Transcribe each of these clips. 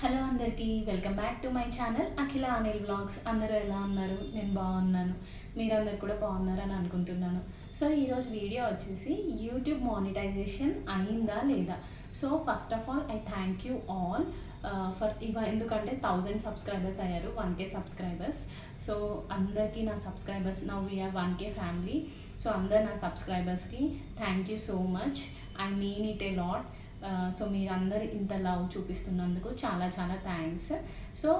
Hello అందరికీ welcome back to my channel Akhila Anil vlogs అందరూ ఎలా ఉన్నారు? నేను బాగున్నాను. మీరందరు కూడా బాగున్నారని అనుకుంటున్నాను. సో ఈరోజు వీడియో వచ్చేసి యూట్యూబ్ మానిటైజేషన్ అయిందా లేదా? So first of all I thank you all for ఇవ ఎందుకంటే థౌజండ్ సబ్స్క్రైబర్స్ అయ్యారు వన్ కే సబ్స్క్రైబర్స్ సో అందరికీ నా subscribers now we're one K family so అందరు నా సబ్స్క్రైబర్స్కి thank you so much I mean it a lot so మీరందరూ ఇంత లవ్ చూపిస్తున్నందుకు చాలా చాలా థ్యాంక్స్ సో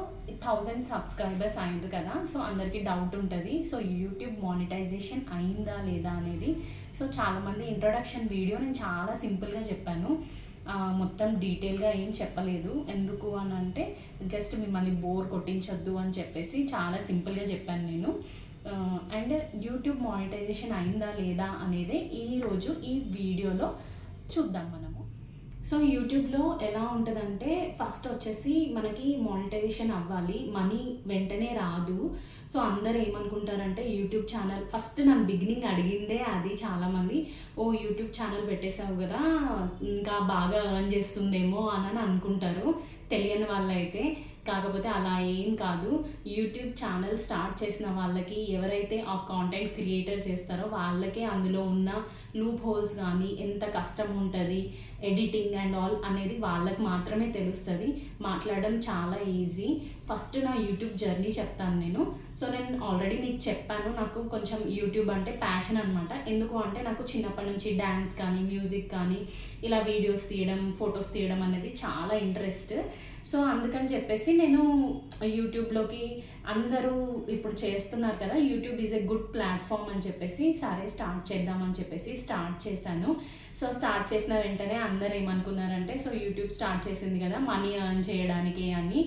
థౌజండ్ సబ్స్క్రైబర్స్ అయింది కదా సో అందరికీ డౌట్ ఉంటుంది. సో యూట్యూబ్ మానిటైజేషన్ అయిందా లేదా అనేది. సో చాలామంది ఇంట్రొడక్షన్ వీడియో నేను చాలా సింపుల్గా చెప్పాను. మొత్తం డీటెయిల్గా ఏం చెప్పలేదు. ఎందుకు అని అంటే జస్ట్ మిమ్మల్ని బోర్ కొట్టించొద్దు అని చెప్పేసి చాలా సింపుల్గా చెప్పాను నేను. అండ్ యూట్యూబ్ మానిటైజేషన్ అయిందా లేదా అనేది ఈరోజు ఈ వీడియోలో చూద్దాం మనం. సో యూట్యూబ్లో ఎలా ఉంటుందంటే ఫస్ట్ వచ్చేసి మనకి మానిటైజేషన్ అవ్వాలి. మనీ వెంటనే రాదు. సో అందరు ఏమనుకుంటారంటే యూట్యూబ్ ఛానల్ ఫస్ట్ నన్ను బిగినింగ్ అడిగిందే అది చాలామంది. ఓ యూట్యూబ్ ఛానల్ పెట్టేశావు కదా ఇంకా బాగా ఎర్న్ చేస్తుందేమో అని అని అనుకుంటారు. తెలియని వాళ్ళైతే. కాకపోతే అలా ఏం కాదు. యూట్యూబ్ ఛానల్ స్టార్ట్ చేసిన వాళ్ళకి ఎవరైతే ఆ కాంటెంట్ క్రియేటర్ చేస్తారో వాళ్ళకే అందులో ఉన్న లూప్ హోల్స్ కానీ ఎంత కష్టం ఉంటుంది ఎడిటింగ్ అండ్ ఆల్ అనేది వాళ్ళకి మాత్రమే తెలుస్తుంది. మాట్లాడడం చాలా ఈజీ ఫస్ట్ నా యూట్యూబ్ జర్నీ చెప్తాను నేను. సో నేను ఆల్రెడీ మీకు చెప్పాను నాకు కొంచెం యూట్యూబ్ అంటే ప్యాషన్ అనమాట ఎందుకు అంటే నాకు చిన్నప్పటి నుంచి డ్యాన్స్ కానీ మ్యూజిక్ కానీ ఇలా వీడియోస్ తీయడం ఫొటోస్ తీయడం అనేది చాలా ఇంట్రెస్ట్ సో అందుకని చెప్పేసి నేను యూట్యూబ్లోకి అందరూ ఇప్పుడు చేస్తున్నారు కదా YouTube is a good platform అని చెప్పేసి సరే స్టార్ట్ చేద్దామని చెప్పేసి స్టార్ట్ చేశాను. సో స్టార్ట్ చేసిన వెంటనే అందరు ఏమనుకున్నారంటే సో యూట్యూబ్ స్టార్ట్ చేసింది కదా మనీ ఎర్న్ చేయడానికి అని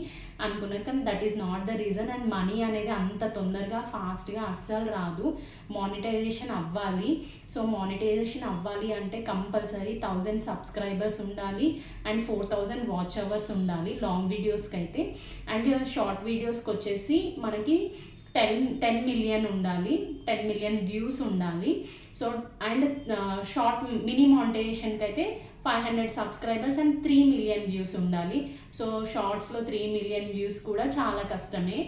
అనుకున్నారు. కానీ that is not the reason and money అనేది అంత తొందరగా ఫాస్ట్గా అస్సలు రాదు. మానిటైజేషన్ అవ్వాలి. సో మానిటైజేషన్ అవ్వాలి అంటే కంపల్సరీ థౌజండ్ సబ్స్క్రైబర్స్ ఉండాలి. And four thousand watch hours ఉండాలి. లాంగ్ వీడియోస్కి అయితే. అండ్ షార్ట్ వీడియోస్కి వచ్చేసి మనకి టెన్ టెన్ మిలియన్ ఉండాలి. టెన్ మిలియన్ వ్యూస్ ఉండాలి. సో అండ్ షార్ట్ మినీ మానిటైజేషన్కి అయితే five hundred subscribers and three million views ఉండాలి. సో షార్ట్స్లో త్రీ మిలియన్ వ్యూస్ కూడా చాలా కష్టమే.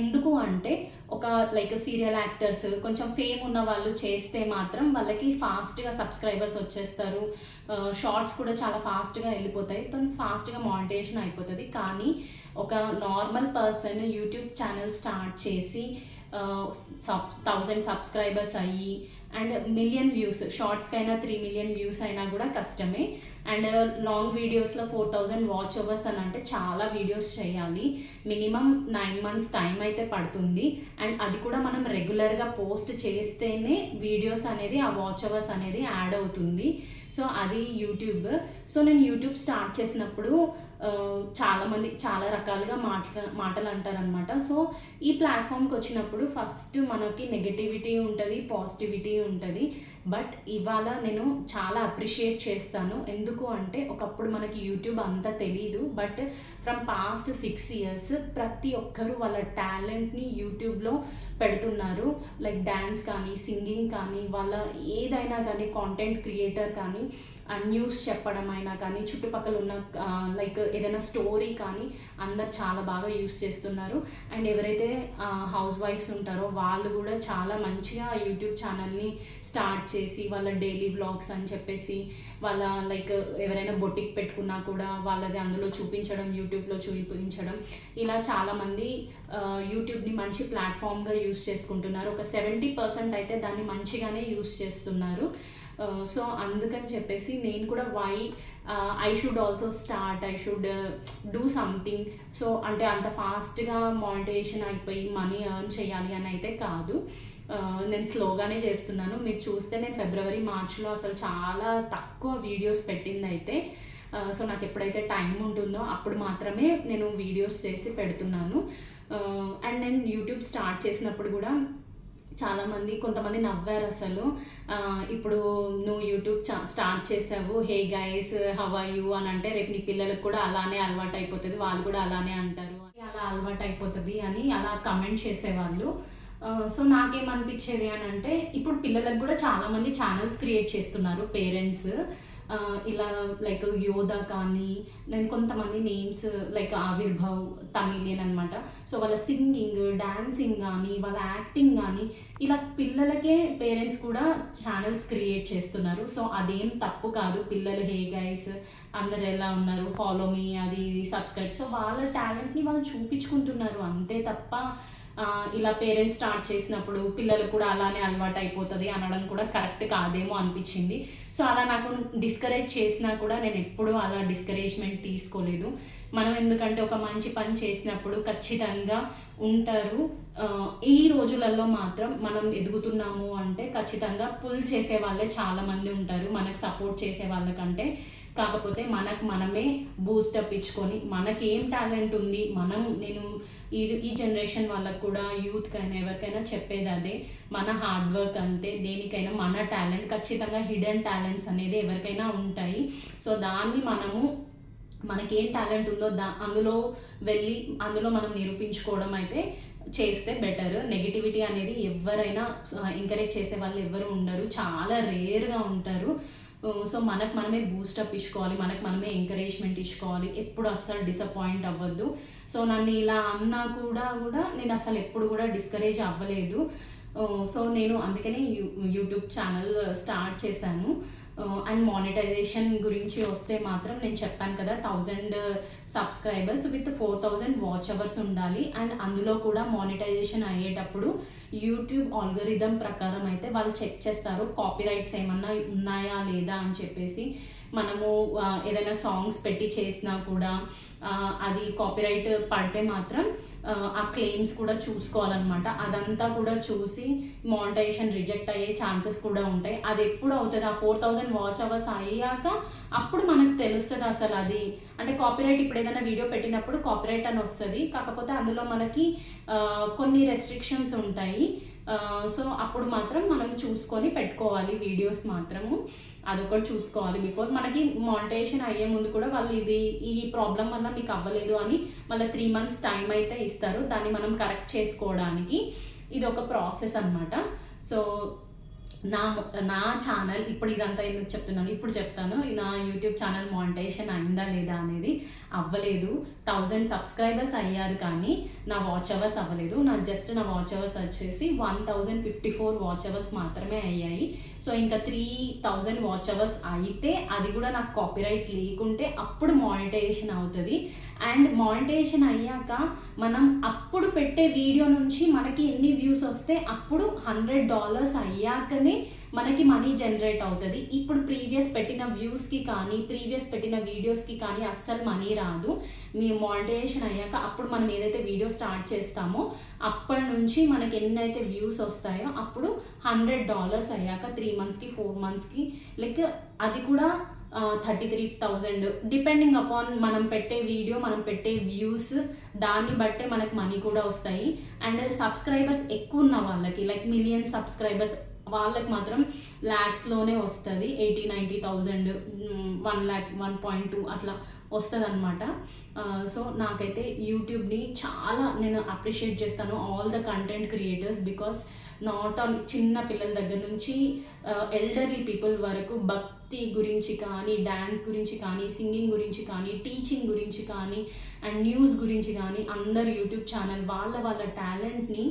ఎందుకు అంటే ఒక లైక్ సీరియల్ యాక్టర్స్ కొంచెం ఫేమ్ ఉన్న వాళ్ళు చేస్తే మాత్రం వాళ్ళకి ఫాస్ట్గా సబ్స్క్రైబర్స్ వచ్చేస్తారు. షార్ట్స్ కూడా చాలా ఫాస్ట్గా వెళ్ళిపోతాయి. తో ఫాస్ట్గా మానిటేషన్ అయిపోతుంది. కానీ ఒక normal person YouTube channel start చేసి సబ్ థౌజండ్ సబ్స్క్రైబర్స్ అయ్యి అండ్ మిలియన్ వ్యూస్ షార్ట్స్కి అయినా త్రీ మిలియన్ వ్యూస్ అయినా కూడా కష్టమే. అండ్ లాంగ్ వీడియోస్లో ఫోర్ థౌజండ్ వాచ్ అవర్స్ అని అంటే చాలా వీడియోస్ చేయాలి. మినిమం నైన్ మంత్స్ టైం అయితే పడుతుంది. అండ్ అది కూడా మనం రెగ్యులర్గా పోస్ట్ చేస్తేనే వీడియోస్ అనేది ఆ వాచ్ అవర్స్ అనేది యాడ్ అవుతుంది. సో అది యూట్యూబ్ సో నేను యూట్యూబ్ స్టార్ట్ చేసినప్పుడు చాలామంది చాలా రకాలుగా మాట్లా మాటలు అంటారనమాట సో ఈ ప్లాట్ఫామ్కి వచ్చినప్పుడు ఫస్ట్ మనకి నెగటివిటీ ఉంటుంది పాజిటివిటీ ఉంటుంది. బట్ ఇవాళ నేను చాలా అప్రిషియేట్ చేస్తాను. ఎందుకు అంటే ఒకప్పుడు మనకి యూట్యూబ్ అంతా తెలీదు. But from past six years ప్రతి ఒక్కరు వాళ్ళ టాలెంట్ని యూట్యూబ్లో పెడుతున్నారు. లైక్ డ్యాన్స్ కానీ సింగింగ్ కానీ వాళ్ళ ఏదైనా కానీ కాంటెంట్ క్రియేటర్ కానీ. న్యూస్ చెప్పడం అయినా కానీ చుట్టుపక్కల ఉన్న లైక్ ఏదైనా స్టోరీ కానీ అందరు చాలా బాగా యూస్ చేస్తున్నారు. అండ్ ఎవరైతే హౌస్ వైఫ్స్ ఉంటారో వాళ్ళు కూడా చాలా మంచిగా యూట్యూబ్ ఛానల్ని స్టార్ట్ చేసి వాళ్ళ డైలీ వ్లాగ్స్ అని చెప్పేసి వాళ్ళ లైక్ ఎవరైనా బొటిక్ పెట్టుకున్నా కూడా వాళ్ళది అందులో చూపించడం యూట్యూబ్లో చూపించడం ఇలా చాలామంది యూట్యూబ్ని మంచి ప్లాట్ఫామ్గా యూస్ చేసుకుంటున్నారు. ఒక సెవెంటీ పర్సెంట్ అయితే దాన్ని మంచిగానే యూస్ చేస్తున్నారు. Uh, సో అందుకని చెప్పేసి నేను కూడా why I should also start I should do something so అంటే అంత ఫాస్ట్గా మానిటైజేషన్ అయిపోయి మనీ ఎర్న్ చేయాలి అని అయితే కాదు. Uh, నేను స్లోగానే చేస్తున్నాను. మీరు చూస్తే నేను ఫిబ్రవరి మార్చ్లో అసలు చాలా తక్కువ వీడియోస్ పెట్టింది అయితే. Uh, సో నాకు ఎప్పుడైతే టైం ఉంటుందో అప్పుడు మాత్రమే నేను వీడియోస్ చేసి పెడుతున్నాను. అండ్ నేను యూట్యూబ్ స్టార్ట్ చేసినప్పుడు కూడా చాలామంది కొంతమంది నవ్వారు అసలు. ఇప్పుడు నువ్వు యూట్యూబ్ చా- స్టార్ట్ చేసావు hey guys how are you? అని అంటే రేపు నీ పిల్లలకు కూడా అలానే అలవాటు అయిపోతుంది వాళ్ళు కూడా అలానే అంటారు. అలా అలవాటు అయిపోతుంది అని అలా కమెంట్ చేసేవాళ్ళు. సో నాకేమనిపించేది అని అంటే ఇప్పుడు పిల్లలకు కూడా చాలామంది ఛానల్స్ క్రియేట్ చేస్తున్నారు పేరెంట్స్. ఇలా లైక్ యోధా కానీ నేను కొంతమంది నేమ్స్ లైక్ ఆవిర్భవ్ తమిళియన్ అనమాట సో వాళ్ళ సింగింగ్ డాన్సింగ్ కానీ వాళ్ళ యాక్టింగ్ కానీ ఇలా పిల్లలకే పేరెంట్స్ కూడా ఛానల్స్ క్రియేట్ చేస్తున్నారు. సో అదేం తప్పు కాదు. పిల్లలు హే గైస్ అందరు ఎలా ఉన్నారు? ఫాలో మీ అది ఇది సబ్స్క్రైబ్ సో వాళ్ళ టాలెంట్ని వాళ్ళు చూపించుకుంటున్నారు. అంతే తప్ప ఇలా పేరెంట్స్ స్టార్ట్ చేసినప్పుడు పిల్లలు కూడా అలానే అలవాటు అయిపోతుంది అనడం కూడా కరెక్ట్ కాదేమో అనిపించింది. సో అలా నాకు డిస్కరేజ్ చేసినా కూడా నేను ఎప్పుడూ అలా డిస్కరేజ్మెంట్ తీసుకోలేదు. మనం ఎందుకంటే ఒక మంచి పని చేసినప్పుడు ఖచ్చితంగా ఉంటారు. ఈ రోజులలో మాత్రం మనం ఎదుగుతున్నాము అంటే ఖచ్చితంగా పుల్ చేసే వాళ్ళే చాలామంది ఉంటారు. మనకు సపోర్ట్ చేసే వాళ్ళకంటే కాకపోతే మనకు మనమే బూస్టప్ ఇచ్చుకొని మనకి ఏం టాలెంట్ ఉంది మనం నేను ఈ ఈ జనరేషన్ వాళ్ళకు కూడా యూత్కైనా ఎవరికైనా చెప్పేది అదే మన హార్డ్ వర్క్ అంతే దేనికైనా మన టాలెంట్ ఖచ్చితంగా హిడెన్ టాలెంట్స్ అనేది ఎవరికైనా ఉంటాయి. సో దాన్ని మనము మనకి ఏం టాలెంట్ ఉందో దా అందులో వెళ్ళి అందులో మనం నిరూపించుకోవడం అయితే చేస్తే బెటర్ నెగిటివిటీ అనేది ఎవరైనా ఎంకరేజ్ చేసే వాళ్ళు ఎవరు ఉండరు. చాలా రేర్గా ఉంటారు. సో మనకు మనమే బూస్టప్ ఇచ్చుకోవాలి మనకు మనమే ఎంకరేజ్మెంట్ ఇచ్చుకోవాలి. ఎప్పుడు అస్సలు డిసప్పాయింట్ అవ్వద్దు. సో నన్ను ఇలా అన్నా కూడా కూడా నేను అసలు ఎప్పుడు కూడా డిస్కరేజ్ అవ్వలేదు. సో నేను అందుకనే యూ యూట్యూబ్ ఛానల్ స్టార్ట్ చేశాను. అండ్ మానిటైజేషన్ గురించి వస్తే మాత్రం నేను చెప్పాను కదా thousand subscribers with four thousand watch hours ఉండాలి. అండ్ అందులో కూడా మానిటైజేషన్ అయ్యేటప్పుడు యూట్యూబ్ ఆల్గరిథం ప్రకారం అయితే వాళ్ళు చెక్ చేస్తారు కాపీ రైట్స్ ఏమన్నా ఉన్నాయా లేదా అని చెప్పేసి. మనము ఏదైనా సాంగ్స్ పెట్టి చేసినా కూడా అది కాపీరైట్ పడితే మాత్రం ఆ, క్లెయిమ్స్ కూడా చూసుకోవాలన్నమాట. అదంతా కూడా చూసి మానిటైజేషన్ రిజెక్ట్ అయ్యే ఛాన్సెస్ కూడా ఉంటాయి. అది ఎప్పుడు అవుతుంది? ఆ ఫోర్ థౌజండ్ వాచ్ అవర్స్ అయ్యాక అప్పుడు మనకు తెలుస్తుంది అసలు అది. అంటే కాపీరైట్ ఇప్పుడు ఏదైనా వీడియో పెట్టినప్పుడు కాపీరైట్ అని వస్తుంది. కాకపోతే అందులో మనకి కొన్ని రెస్ట్రిక్షన్స్ ఉంటాయి. సో అప్పుడు మాత్రం మనం చూసుకొని పెట్టుకోవాలి వీడియోస్ మాత్రము. అదొకటి చూసుకోవాలి బిఫోర్ మనకి మానిటేషన్ అయ్యే ముందు కూడా వాళ్ళు ఇది ఈ ప్రాబ్లం వల్ల మీకు అవ్వలేదు అని మళ్ళీ త్రీ మంత్స్ టైం అయితే ఇస్తారు. దాన్ని మనం కరెక్ట్ చేసుకోవడానికి. ఇది ఒక ప్రాసెస్ అన్నమాట. సో నా నా ఛానల్ ఇప్పుడు ఇదంతా ఎందుకు చెప్తున్నాను? ఇప్పుడు చెప్తాను నా యూట్యూబ్ ఛానల్ మానిటైజేషన్ అయిందా లేదా అనేది అవ్వలేదు. థౌజండ్ సబ్స్క్రైబర్స్ అయ్యారు కానీ నా వాచ్ అవర్స్ అవ్వలేదు. నా జస్ట్ నా వాచ్ అవర్స్ వచ్చేసి one thousand fifty four watch hours మాత్రమే అయ్యాయి. సో ఇంకా త్రీ థౌజండ్ వాచ్ అవర్స్ అయితే అది కూడా నాకు కాపీరైట్ లేకుంటే అప్పుడు మానిటైజేషన్ అవుతుంది. అండ్ మానిటైజేషన్ అయ్యాక మనం అప్పుడు పెట్టే వీడియో నుంచి మనకి ఎన్ని వ్యూస్ వస్తే అప్పుడు హండ్రెడ్ డాలర్స్ అయ్యాకనే మనకి మనీ జనరేట్ అవుతుంది. ఇప్పుడు ప్రీవియస్ పెట్టిన వ్యూస్కి కానీ ప్రీవియస్ పెట్టిన వీడియోస్కి కానీ అస్సలు మనీ రాదు. మీ మానిటైజేషన్ అయ్యాక అప్పుడు మనం ఏదైతే వీడియో స్టార్ట్ చేస్తామో అప్పటి నుంచి మనకి ఎన్నైతే వ్యూస్ వస్తాయో అప్పుడు హండ్రెడ్ డాలర్స్ అయ్యాక త్రీ మంత్స్కి ఫోర్ మంత్స్కి లైక్ అది కూడా thirty three thousand depending upon మనం పెట్టే వీడియో మనం పెట్టే వ్యూస్ దాన్ని బట్టే మనకు మనీ కూడా వస్తాయి. అండ్ సబ్స్క్రైబర్స్ ఎక్కువ ఉన్న వాళ్ళకి లైక్ మిలియన్ సబ్స్క్రైబర్స్ వాళ్ళకి మాత్రం ల్యాక్స్లోనే వస్తుంది. Eighty ninety thousand one lakh one point two అట్లా వస్తుంది అనమాట సో నాకైతే యూట్యూబ్ని చాలా నేను అప్రిషియేట్ చేస్తాను all the content creators because not on చిన్న పిల్లల దగ్గర నుంచి ఎల్డర్లీ పీపుల్ వరకు భక్తి గురించి కానీ డ్యాన్స్ గురించి కానీ సింగింగ్ గురించి కానీ టీచింగ్ గురించి కానీ అండ్ న్యూస్ గురించి కానీ అందరు యూట్యూబ్ ఛానల్ వాళ్ళ వాళ్ళ టాలెంట్ని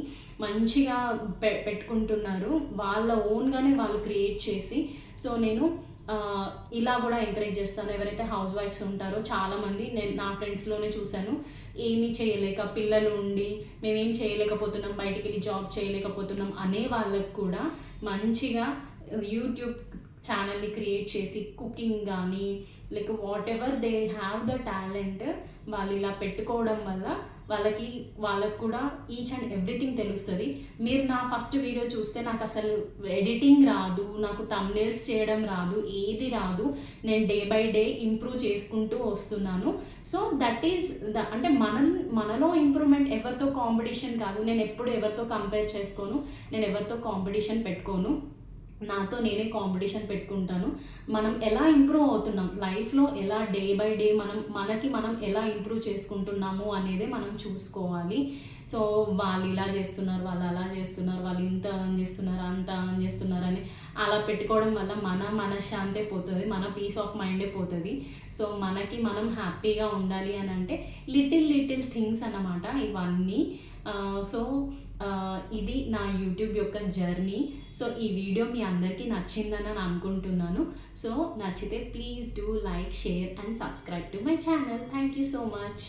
మంచిగా పె పెట్టుకుంటున్నారు. వాళ్ళ ఓన్గానే వాళ్ళు క్రియేట్ చేసి సో నేను ఇలా కూడా ఎంకరేజ్ చేస్తాను. ఎవరైతే హౌస్ వైఫ్స్ ఉంటారో చాలామంది నేను నా ఫ్రెండ్స్లోనే చూశాను. ఏమీ చేయలేక పిల్లలు ఉండి మేమేం చేయలేకపోతున్నాం బయటికి వెళ్ళి జాబ్ చేయలేకపోతున్నాం అనే వాళ్ళకు కూడా మంచిగా యూట్యూబ్ ఛానల్ని క్రియేట్ చేసి కుకింగ్ కానీ like whatever they have the talent వాళ్ళు ఇలా పెట్టుకోవడం వల్ల వాళ్ళకి వాళ్ళకు కూడా ఈచ్ అండ్ ఎవ్రీథింగ్ తెలుస్తుంది. మీరు నా ఫస్ట్ వీడియో చూస్తే నాకు అసలు ఎడిటింగ్ రాదు నాకు తమ్నేల్స్ చేయడం రాదు ఏది రాదు. నేను డే బై డే ఇంప్రూవ్ చేసుకుంటూ వస్తున్నాను. సో దట్ ఈస్ ద అంటే మనం మనలో ఇంప్రూవ్మెంట్ ఎవరితో కాంపిటీషన్ కాదు. నేను ఎప్పుడు ఎవరితో కంపేర్ చేసుకోను నేను ఎవరితో కాంపిటీషన్ పెట్టుకోను. నాతో నేనే కాంపిటీషన్ పెట్టుకుంటాను. మనం ఎలా ఇంప్రూవ్ అవుతున్నాం? లైఫ్లో ఎలా డే బై డే మనం మనకి మనం ఎలా ఇంప్రూవ్ చేసుకుంటున్నాము అనేది మనం చూసుకోవాలి. సో వాళ్ళు ఇలా చేస్తున్నారు వాళ్ళు అలా చేస్తున్నారు వాళ్ళు ఇంత అని చేస్తున్నారు అంత అని చేస్తున్నారు అని అలా పెట్టుకోవడం వల్ల మన మనశ్శాంతే పోతుంది మన పీస్ ఆఫ్ మైండే పోతుంది. సో మనకి మనం హ్యాపీగా ఉండాలి అని అంటే లిటిల్ లిటిల్ థింగ్స్ అన్నమాట ఇవన్నీ. సో ఇది నా యూట్యూబ్ యొక్క జర్నీ. సో ఈ వీడియో మీ అందరికీ నచ్చిందని నేను అనుకుంటున్నాను. సో నచ్చితే please do like share and subscribe to my channel. Thank you so much.